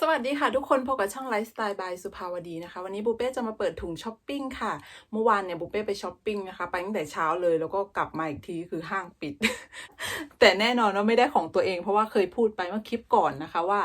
สวัสดีค่ะทุกคนพบกับช่องไลฟ์สไตล์บายสุภาวดีนะคะ วันนี้บุเป้จะมาเปิดถุงช้อปปิ้งค่ะ เมื่อวานเนี่ยบุเป้ไปช้อปปิ้งนะคะ ไปตั้งแต่เช้าเลยแล้วก็กลับมาอีกทีคือห้างปิด แต่แน่นอนว่าไม่ได้ของตัวเองเพราะว่าเคยพูดไปเมื่อคลิปก่อนนะคะว่า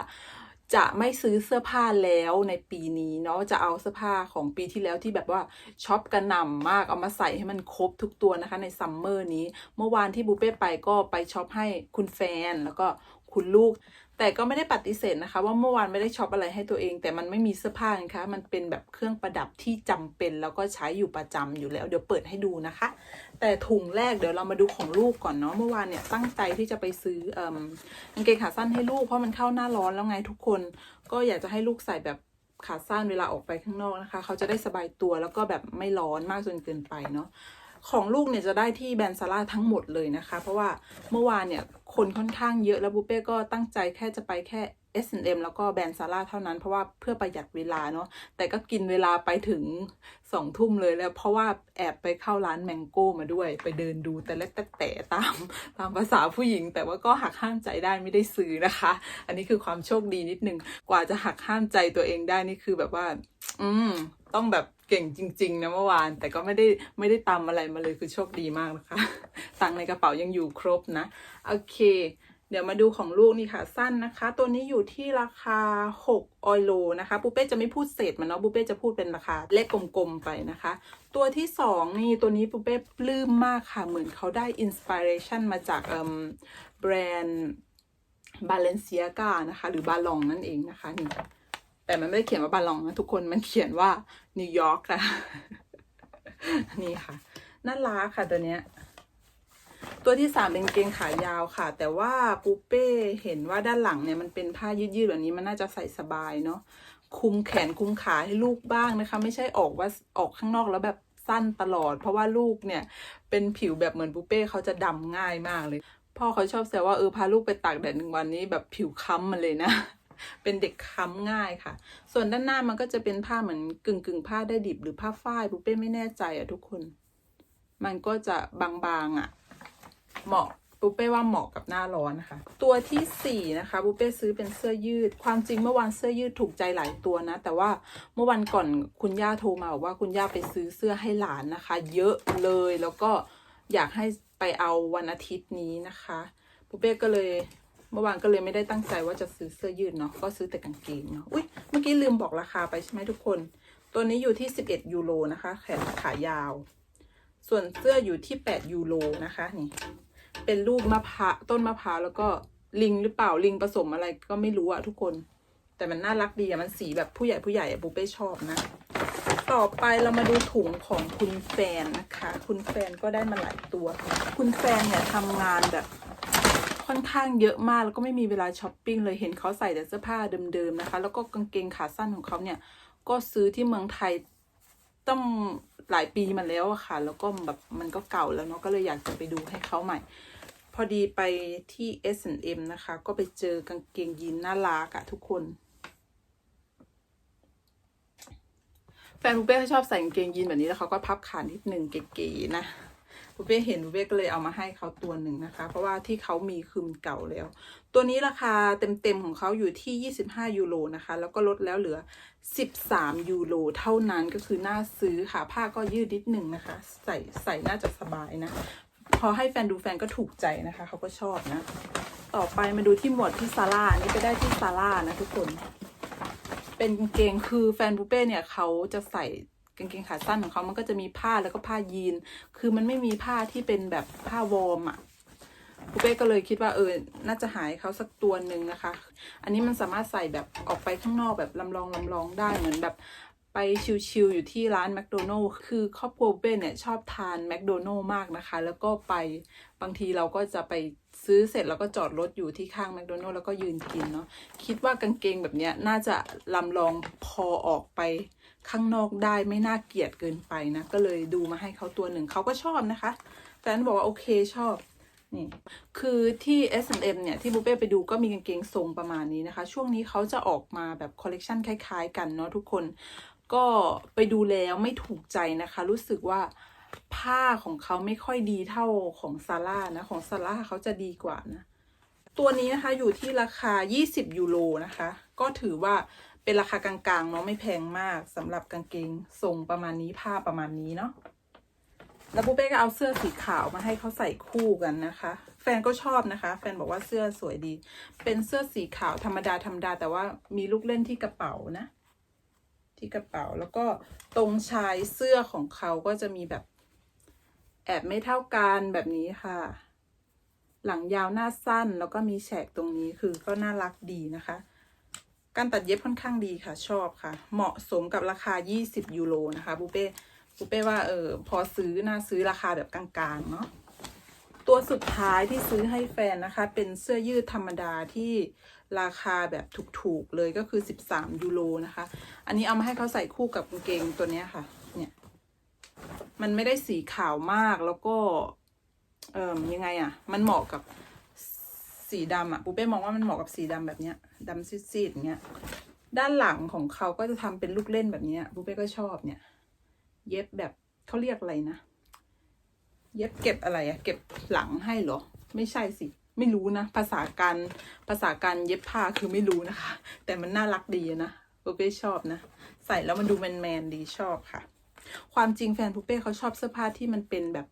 จะไม่ซื้อเสื้อผ้าแล้วในปีนี้เนาะจะเอาเสื้อผ้าของปีที่แล้วที่แบบว่าช็อปกระหน่ำมากเอามาใส่ให้มันครบทุกตัวนะคะในซัมเมอร์นี้ เมื่อวานที่บุเป้ไปก็ไปช็อปให้คุณแฟนแล้วก็ คุณลูก แต่ก็ไม่ได้ปฏิเสธนะคะ ว่าเมื่อวานไม่ได้ช็อปอะไรให้ตัวเอง แต่มันไม่มีเสื้อผ้านะคะ มันเป็นแบบเครื่องประดับที่จำเป็นแล้วก็ใช้อยู่ประจำอยู่แล้ว เดี๋ยวเปิดให้ดูนะคะ แต่ถุงแรกเดี๋ยวเรามาดูของลูกก่อนเนาะเมื่อวานเนี่ยตั้งใจที่จะไปซื้อเอ่อกางเกงขาสั้นให้ลูกเพราะมันเข้าหน้าร้อนแล้วไงทุกคน ก็อยากจะให้ลูกใส่แบบขาสั้นเวลาออกไปข้างนอกนะคะ เขาจะได้สบายตัวแล้วก็แบบไม่ร้อนมากจนเกินไปเนาะ ของลูกเนี่ยจะได้ที่แบรนด์ซาร่าทั้งหมดเลยนะคะ เพราะว่าเมื่อวานเนี่ยคนค่อนข้างเยอะแล้วบุเป้ก็ตั้งใจแค่จะไปแค่ S&M แล้วก็แบรนด์ซาร่าเท่านั้นเพราะว่าเพื่อประหยัดเวลาเนาะแต่ก็กินเวลาไปถึงสองทุ่มเลยแล้ว เพราะว่าแอบไปเข้าร้านแมงโก้มาด้วย ไปเดินดูแต่เล็กแต่แต่ตามตามภาษาผู้หญิง แต่ว่าก็หักห้ามใจได้ไม่ได้ซื้อนะคะ อันนี้คือความโชคดีนิดนึงกว่าจะหักห้ามใจตัวเองได้นี่คือแบบว่า อืมต้องแบบ เก่งจริง ๆ นะเมื่อวาน แต่ก็ไม่ได้ไม่ได้ตามอะไรมาเลยคือโชคดีมากนะคะ ตังในกระเป๋ายังอยู่ครบนะ โอเค เดี๋ยวมาดูของลูกนี่ค่ะสั้นนะคะ ตัวนี้อยู่ที่ราคา 6 ออยโลนะคะปูเป้จะไม่พูดเศษมันเนาะปูเป้จะพูดเป็นราคาเลขกลมๆไปนะคะ ตัวที่สองนี่ตัวนี้ปูเป้ปลื้มมากค่ะ เหมือนเขาได้อินสปิเรชันมาจากแบรนด์บาเลนเซียกานะคะ หรือบาลองนั่นเองนะคะนี่ แต่มันไม่ได้เขียนว่าบาลองนะทุกคนมันเขียนว่านิวยอร์กนะนี่ค่ะน่ารักค่ะตัวเนี้ย ตัวที่สามเป็นเกงขายาวค่ะ แต่ว่าปูเป้เห็นว่าด้านหลังเนี่ยมันเป็นผ้ายืดๆแบบนี้มันน่าจะใส่สบายเนาะคุมแขนคุมขาให้ลูกบ้างนะคะ ไม่ใช่ออกว่าออกข้างนอกแล้วแบบสั้นตลอด เพราะว่าลูกเนี่ย เป็นผิวแบบเหมือนปูเป้เขาจะดำง่ายมากเลย พ่อเขาชอบแซวว่าเออพาลูกไปตากแดดหนึ่งวันนี้แบบผิวค้ำมาเลยนะ เป็นเด็กค้ำง่ายค่ะ ส่วนด้านหน้ามันก็จะเป็นผ้าเหมือนกึ่งกึ่งผ้าได้ดิบหรือผ้าฝ้ายปูเป้ไม่แน่ใจอะทุกคน มันก็จะบางๆอะเหมาะปูเป้ว่าเหมาะกับหน้าร้อนนะคะ ตัวที่สี่นะคะปูเป้ซื้อเป็นเสื้อยืด ความจริงเมื่อวานเสื้อยืดถูกใจหลายตัวนะ แต่ว่าเมื่อวันก่อนคุณย่าโทรมาบอกว่าคุณย่าไปซื้อเสื้อให้หลานนะคะ เยอะเลยแล้วก็อยากให้ไปเอาวันอาทิตย์นี้นะคะปูเป้ก็เลย เมื่อวานก็เลยไม่ได้ตั้งใจว่าจะซื้อเสื้อยืดเนาะก็ซื้อแต่กางเกงเนาะอุ้ยเมื่อกี้ลืมบอกราคาไปใช่ไหมทุกคน ตัวนี้อยู่ที่ 11 ยูโรนะคะ แขนขายาว ส่วนเสื้ออยู่ที่ 8 ยูโรนะคะนี่เป็นรูปมะพร้าวต้นมะพร้าวแล้วก็ลิงหรือเปล่าลิงผสมอะไรก็ไม่รู้อะทุกคน แต่มันน่ารักดีอะมันสีแบบผู้ใหญ่ผู้ใหญ่อะบูเป้ชอบนะต่อไปเรามาดูถุงของคุณแฟนนะคะ คุณแฟนก็ได้มาหลายตัว คุณแฟนเนี่ยทำงานแบบ ค่อนข้างเยอะมากแล้วก็ไม่มีเวลาช้อปปิ้งเลยเห็นเขาใส่แต่เสื้อผ้าเดิมๆนะคะ แล้วก็กางเกงขาสั้นของเขาเนี่ยก็ซื้อที่เมืองไทยต้องหลายปีมาแล้วอะค่ะ แล้วก็แบบมันก็เก่าแล้วเนาะก็เลยอยากจะไปดูให้เขาใหม่ พอดีไปที่ S&M นะคะ ก็ไปเจอกางเกงยีนน่ารักอะทุกคน แฟนบุเป้เขาชอบใส่กางเกงยีนแบบนี้แล้วเขาก็พับขานิดนึงเก๋ๆนะ บุเป้เห็นบุเป้ก็เลยเอามาให้เขาตัวหนึ่งนะคะ เพราะว่าที่เขามีคือมันเก่าแล้ว ตัวนี้ราคาเต็มๆของเขาอยู่ที่ 25 ยูโรนะคะ แล้วก็ลดแล้วเหลือ 13 ยูโรเท่านั้นก็คือน่าซื้อค่ะ ผ้าก็ยืดนิดหนึ่งนะคะ ใส่ใส่น่าจะสบายนะ พอให้แฟนดูแฟนก็ถูกใจนะคะ เขาก็ชอบนะ ต่อไปมาดูที่หมวดที่ซาร่านี่ไปได้ที่ซาร่านะทุกคน เป็นเกงคือแฟนบูเป้เนี่ยเขาจะใส่ กางเกงขาสั้นของเขามันก็จะมีผ้าแล้วก็ผ้ายีน คือมันไม่มีผ้าที่เป็นแบบผ้าวอร์มอะบูเป้ก็เลยคิดว่าเออ น่าจะหายเขาสักตัวหนึ่งนะคะ อันนี้มันสามารถใส่แบบออกไปข้างนอกแบบลำลองลำลองได้เหมือนแบบ ไปชิลๆอยู่ที่ร้านแมคโดนัลล์คือครอบครัวเป้เนี่ยชอบทานแมคโดนัลล์มากนะคะ แล้วก็ไปบางทีเราก็จะไปซื้อเสร็จแล้วก็จอดรถอยู่ที่ข้างแมคโดนัลล์แล้วก็ยืนกินเนาะคิดว่ากางเกงแบบเนี้ยน่าจะลำลองพอออกไปข้างนอกได้ไม่น่าเกลียดเกินไปนะ ก็เลยดูมาให้เขาตัวหนึ่งเขาก็ชอบนะคะแฟนบอกว่าโอเคชอบนี่คือที่ S&M เนี่ย ที่บุเป้ไปดูก็มีกางเกงทรงประมาณนี้นะคะ ช่วงนี้เขาจะออกมาแบบคอลเลกชันคล้ายๆกันเนาะทุกคน ก็ไปดูแล้วไม่ถูกใจนะคะ รู้สึกว่าผ้าของเขาไม่ค่อยดีเท่าของซาร่านะ ของซาร่าเขาจะดีกว่านะ ตัวนี้นะคะอยู่ที่ราคา 20 ยูโรนะคะ ก็ถือว่าเป็นราคากลางๆเนาะไม่แพงมากสำหรับกางเกงทรงประมาณนี้ผ้าประมาณนี้เนาะแล้วปูเป้ก็เอาเสื้อสีขาวมาให้เขาใส่คู่กันนะคะ แฟนก็ชอบนะคะ แฟนบอกว่าเสื้อสวยดี เป็นเสื้อสีขาวธรรมดาธรรมดาแต่ว่ามีลูกเล่นที่กระเป๋านะ ที่กระเป๋าแล้วก็ตรงชายเสื้อของเขาก็จะมีแบบแอบไม่เท่ากันแบบนี้ค่ะ หลังยาวหน้าสั้นแล้วก็มีแฉกตรงนี้คือก็น่ารักดีนะคะ การตัดเย็บค่อนข้างดีค่ะชอบค่ะ เหมาะสมกับราคา 20 ยูโรนะคะบูเป้บูเป้ว่าเออพอซื้อน่าซื้อราคาแบบกลางๆเนาะ ตัวสุดท้ายที่ซื้อให้แฟนนะคะ เป็นเสื้อยืดธรรมดาที่ราคาแบบถูกๆเลยก็คือ 13 ยูโรนะคะ อันนี้เอามาให้เขาใส่คู่กับกางเกงตัวนี้ค่ะ เนี่ย มันไม่ได้สีขาวมากแล้วก็ เอ่มยังไงอะ่ะ มันเหมาะกับสีดำอะ่ะปูเป้มองว่ามันเหมาะกับสีดำแบบเนี้ยดำซีดๆอย่างเงี้ย ด้านหลังของเขาก็จะทำเป็นลูกเล่นแบบนี้ปูเป้ก็ชอบเนี่ย เย็บแบบเขาเรียกอะไรนะ เย็บเก็บอะไรอะเก็บหลังให้เหรอ ไม่ใช่สิ ไม่รู้นะ ภาษาการภาษาการเย็บผ้าคือไม่รู้นะคะ แต่มันน่ารักดีนะปูเป้ชอบนะ ใส่แล้วมันดูแมนๆดีชอบค่ะ ความจริงแฟนปูเป้เขาชอบเสื้อผ้าที่มันเป็นแบบ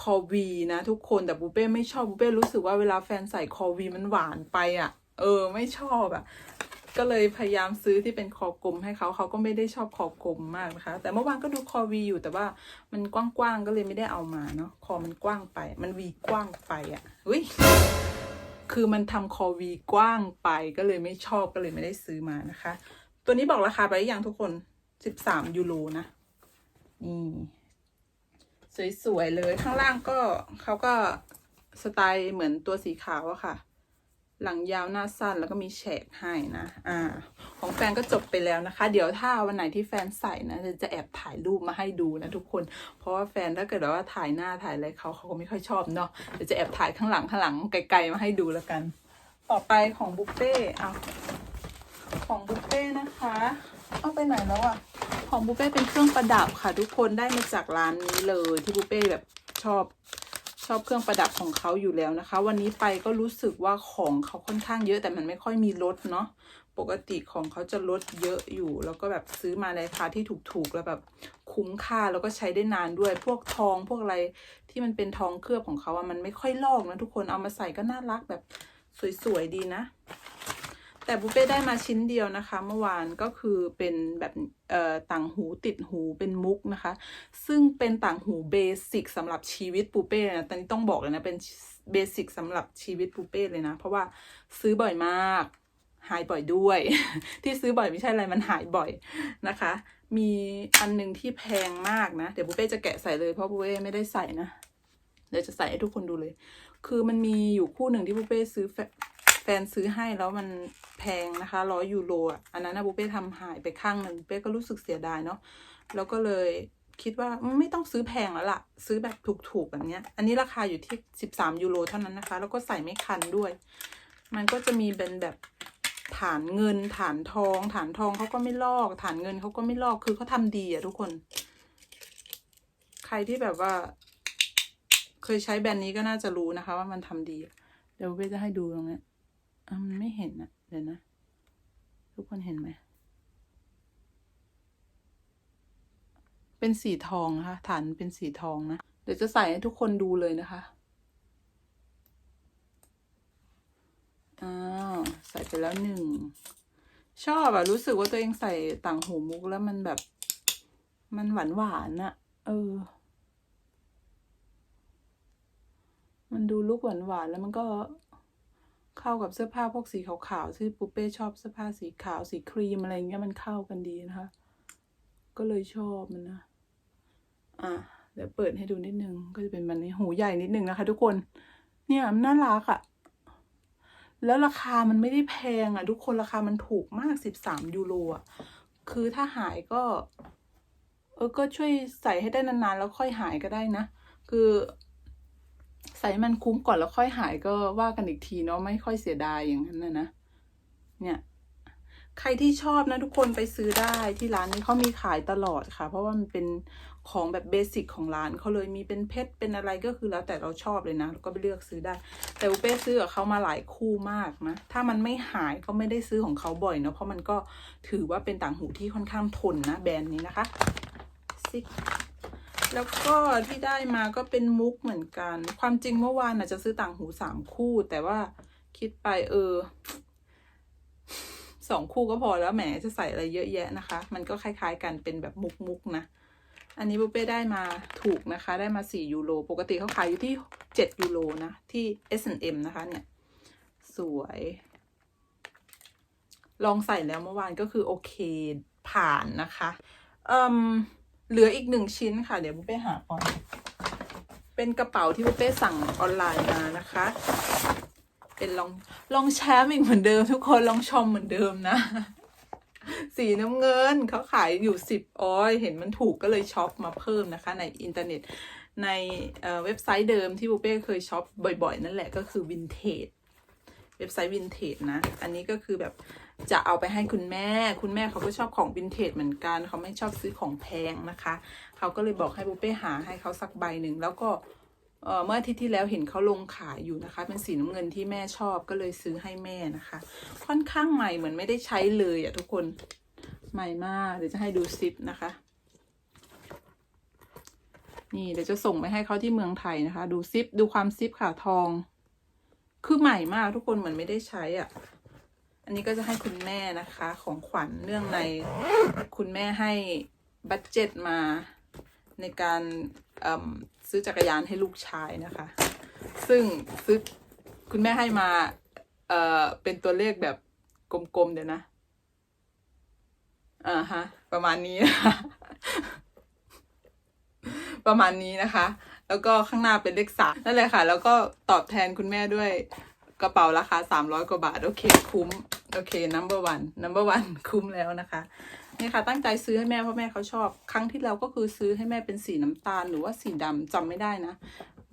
คอวีนะทุกคนแต่ปูเป้ไม่ชอบปูเป้รู้สึกว่าเวลาแฟนใส่คอวีมันหวานไปอะ่ะ เออไม่ชอบอะ่ะ ก็เลยพยายามซื้อที่เป็นคอกลมให้เขาเขาก็ไม่ได้ชอบคอกลมมากนะคะ แต่เมื่อวานก็ดูคอวีอยู่แต่ว่ามันกว้างๆก็เลยไม่ได้เอามาเนาะคอมันกว้างไป มันวีกว้างไปอะ่ะอุ้ยคือมันทำคอวีกว้างไปก็เลยไม่ชอบก็เลยไม่ได้ซื้อมานะคะ ตัวนี้บอกราคาไปอยังทุกคนสิบสามยูโรนะนี่สวยๆเลยข้างล่างก็เขาก็สไตล์เหมือนตัวสีขาวอะค่ะ หลังยาวหน้าสั้นแล้วก็มีแฉกให้นะอ่าของแฟนก็จบไปแล้วนะคะ เดี๋ยวถ้าวันไหนที่แฟนใส่นะจะจะแอบถ่ายรูปมาให้ดูนะทุกคน เพราะว่าแฟนถ้าเกิดว่าถ่ายหน้าถ่ายอะไรเขาเขาก็ไม่ค่อยชอบเนาะเดี๋ยวจะแอบถ่ายข้างหลังข้างหลังไกลๆมาให้ดูแล้วกัน ต่อไปของบุฟเฟ่เอาของบุฟเฟ่นะคะ เอาไปไหนแล้วอะของบุฟเฟ่เป็นเครื่องประดับค่ะ ทุกคนได้มาจากร้านนี้เลยที่บุฟเฟ่แบบชอบ ชอบเครื่องประดับของเขาอยู่แล้วนะคะ วันนี้ไปก็รู้สึกว่าของเขาค่อนข้างเยอะแต่มันไม่ค่อยมีลดเนาะปกติของเขาจะลดเยอะอยู่ แล้วก็แบบซื้อมาในราคาที่ถูกๆแล้วแบบคุ้มค่าแล้วก็ใช้ได้นานด้วย พวกทองพวกอะไรที่มันเป็นทองเคลือบของเขาอะมันไม่ค่อยลอกนะทุกคนเอามาใส่ก็น่ารักแบบสวยๆดีนะ แต่บุฟเป้ได้มาชิ้นเดียวนะคะ เมื่อวานก็คือเป็นแบบเอ่อต่างหูติดหูเป็นมุกนะคะ ซึ่งเป็นต่างหูเบสิกสำหรับชีวิตปูเป้นะตอนนี้ต้องบอกเลยนะเป็นเบสิกสำหรับชีวิตปูเป้เลยนะ เพราะว่าซื้อบ่อยมาก หายบ่อยด้วย ที่ซื้อบ่อยไม่ใช่อะไรมันหายบ่อยนะคะ มีอันหนึ่งที่แพงมากนะ เดี๋ยวปูเป้จะแกะใส่เลยเพราะปูเป้ไม่ได้ใส่นะเดี๋ยวจะใส่ให้ทุกคนดูเลย คือมันมีอยู่คู่หนึ่งที่ปูเป้ซื้อ แฟนซื้อให้แล้วมันแพงนะคะร้อยยูโรอะอันนั้นนะปูเป้ทำหายไปข้างหนึ่งเป้ก็รู้สึกเสียดายเนาะแล้วก็เลยคิดว่าไม่ต้องซื้อแพงแล้วล่ะ ซื้อแบบถูกๆแบบเนี้ย อันนี้ราคาอยู่ที่สิบสามยูโรเท่านั้นนะคะ แล้วก็ใส่ไม่คันด้วย มันก็จะมีเป็นแบบฐานเงินฐานทอง ฐานทองเขาก็ไม่ลอก ฐานเงินเขาก็ไม่ลอกคือเขาทำดีอะทุกคน ใครที่แบบว่า เคยใช้แบรนด์นี้ก็น่าจะรู้นะคะ ว่ามันทำดี เดี๋ยวเว้จะให้ดูตรงเนี้ย มันไม่เห็นอะเดี๋ยวนะ ทุกคนเห็นไหม เป็นสีทองนะคะ ฐานเป็นสีทองนะ เดี๋ยวจะใส่ให้ทุกคนดูเลยนะคะ อ้าว ใส่ไปแล้วหนึ่ง ชอบอะรู้สึกว่าตัวเองใส่ต่างหูมุกแล้วมันแบบ มันหวานหวานอะเออ มันดูลุกหวานหวานแล้วมันก็ เข้ากับเสื้อผ้าพวกสีขาวๆที่ปูเป้ชอบเสื้อผ้าสีขาวสีครีมอะไรเงี้ยมันเข้ากันดีนะคะ ก็เลยชอบมันนะ อะเดี๋ยวเปิดให้ดูนิดนึง ก็จะเป็นมันนี้หูใหญ่นิดนึงนะคะ ทุกคน เนี่ยมันน่ารักอะ่ะ แล้วราคามันไม่ได้แพงอะ่ะ ทุกคนราคามันถูกมากสิบสามยูโรอะ คือถ้าหายก็ เออก็ช่วยใส่ให้ได้นานๆ แล้วค่อยหายก็ได้นะ คือ ใส่มันคุ้มก่อนแล้วค่อยหายก็ว่ากันอีกทีเนาะไม่ค่อยเสียดายอย่างนั้นนะนะเนี่ย ใครที่ชอบนะทุกคนไปซื้อได้ที่ร้านนี้เขามีขายตลอดค่ะ เพราะว่ามันเป็นของแบบเบสิกของร้านเขาเลยมีเป็นเพชรเป็นอะไรก็คือแล้วแต่เราชอบเลยนะก็ไปเลือกซื้อได้ แต่บุเป้ซื้อกับเขามาหลายคู่มากนะถ้ามันไม่หายก็ไม่ได้ซื้อของเขาบ่อยเนอะเพราะมันก็ถือว่าเป็นต่างหูที่ค่อนข้างทนนะแบรนด์นี้นะคะซิก แล้วก็ที่ได้มาก็เป็นมุกเหมือนกัน ความจริงเมื่อวานน่ะจะซื้อต่างหูสามคู่ แต่ว่าคิดไปเออสองคู่ก็พอแล้วแหมจะใส่อะไรเยอะแยะนะคะ มันก็คล้ายๆกันเป็นแบบมุกๆนะ อันนี้บุเป้ได้มาถูกนะคะ ได้มาสี่ยูโร ปกติเขาขายอยู่ที่เจ็ดยูโรนะ ที่ S&M นะคะเนี่ย สวย ลองใส่แล้วเมื่อวานก็คือโอเคผ่านนะคะเอ่ม เหลืออีกหนึ่งชิ้นค่ะ เดี๋ยวบุเป้หาก่อน เป็นกระเป๋าที่บุเป้สั่งออนไลน์มานะคะ เป็นลองลองแชมป์อีกเหมือนเดิม ทุกคนลองชมเหมือนเดิมนะ สีน้ำเงินเขาขายอยู่สิบออยเห็นมันถูกก็เลยช็อปมาเพิ่มนะคะ ในอินเทอร์เน็ตในเอ่อเว็บไซต์เดิมที่บุเป้เคยช็อปบ่อยๆ นั่นแหละก็คือวินเทจ ว็บไซต์วินเทจนะ อันนี้ก็คือแบบจะเอาไปให้คุณแม่ คุณแม่เขาก็ชอบของวินเทจเหมือนกัน เขาไม่ชอบซื้อของแพงนะคะ เขาก็เลยบอกให้บุเป้หาให้เขาสักใบหนึ่งแล้วก็เอ่อเมื่ออาทิตย์ที่แล้วเห็นเขาลงขายอยู่นะคะ เป็นสีน้ำเงินที่แม่ชอบก็เลยซื้อให้แม่นะคะ ค่อนข้างใหม่เหมือนไม่ได้ใช้เลยอะทุกคนใหม่มากเดี๋ยวจะให้ดูซิปนะคะ นี่เดี๋ยวจะส่งไปให้เขาที่เมืองไทยนะคะ ดูซิปดูความซิปค่ะทอง คือใหม่มากทุกคนเหมือนไม่ได้ใช้อะ อันนี้ก็จะให้คุณแม่นะคะ ของขวัญเนื่องในคุณแม่ให้บัตเจ็ตมาในการซื้อจักรยานให้ลูกชายนะคะ ซึ่งซื้อคุณแม่ให้มาเอ่อเป็นตัวเลขแบบกลมๆเดี๋ยวนะอ่าฮะประมาณนี้นะคะประมาณนี้นะคะ แล้วก็ข้างหน้าเป็นเลขสามนั่นแหละค่ะ แล้วก็ตอบแทนคุณแม่ด้วยกระเป๋าราคาสามร้อยกว่าบาท โอเค คุ้ม โอเค number one number one คุ้มแล้วนะคะนี่ค่ะ ตั้งใจซื้อให้แม่เพราะแม่เขาชอบ ครั้งที่แล้วก็คือซื้อให้แม่เป็นสีน้ำตาลหรือว่าสีดำจำไม่ได้นะ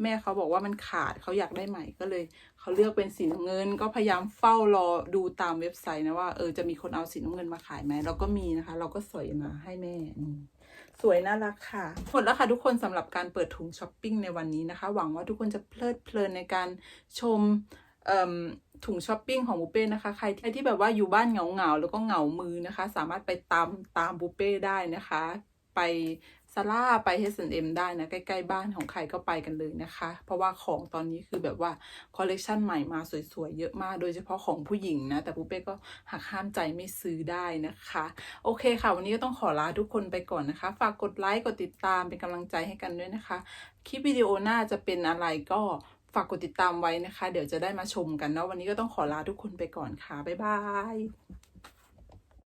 แม่เขาบอกว่ามันขาดเขาอยากได้ใหม่ก็เลยเขาเลือกเป็นสีน้ำเงิน ก็พยายามเฝ้ารอดูตามเว็บไซต์นะว่าเออจะมีคนเอาสีน้ำเงินมาขายไหมเราก็มีนะคะ เราก็สอยมาให้แม่ สวยน่ารักค่ะ หมดแล้วค่ะทุกคนสำหรับการเปิดถุงช้อปปิ้งในวันนี้นะคะ หวังว่าทุกคนจะเพลิดเพลินในการชมถุงช้อปปิ้งของบุเป้นะคะ ใครที่แบบว่าอยู่บ้านเหงาๆแล้วก็เหงามือนะคะ สามารถไปตามตามบุเป้ได้นะคะ ไป ซาร่าไป H&M ได้นะ ใกล้ ๆ บ้านของใครก็ไปกันเลยนะคะ เพราะว่าของตอนนี้คือแบบว่าคอลเลกชันใหม่มาสวย ๆ เยอะมาก โดยเฉพาะของผู้หญิงนะ แต่ปุ๊เป้ก็หักห้ามใจไม่ซื้อได้นะคะ โอเคค่ะ วันนี้ก็ต้องขอลาทุกคนไปก่อนนะคะ ฝากกดไลค์ กดติดตามเป็นกำลังใจให้กันด้วยนะคะ คลิปวิดีโอหน้าจะเป็นอะไรก็ฝากกดติดตามไว้นะคะ เดี๋ยวจะได้มาชมกันเนาะวันนี้ก็ต้องขอลาทุกคนไปก่อนค่ะบ๊ายบาย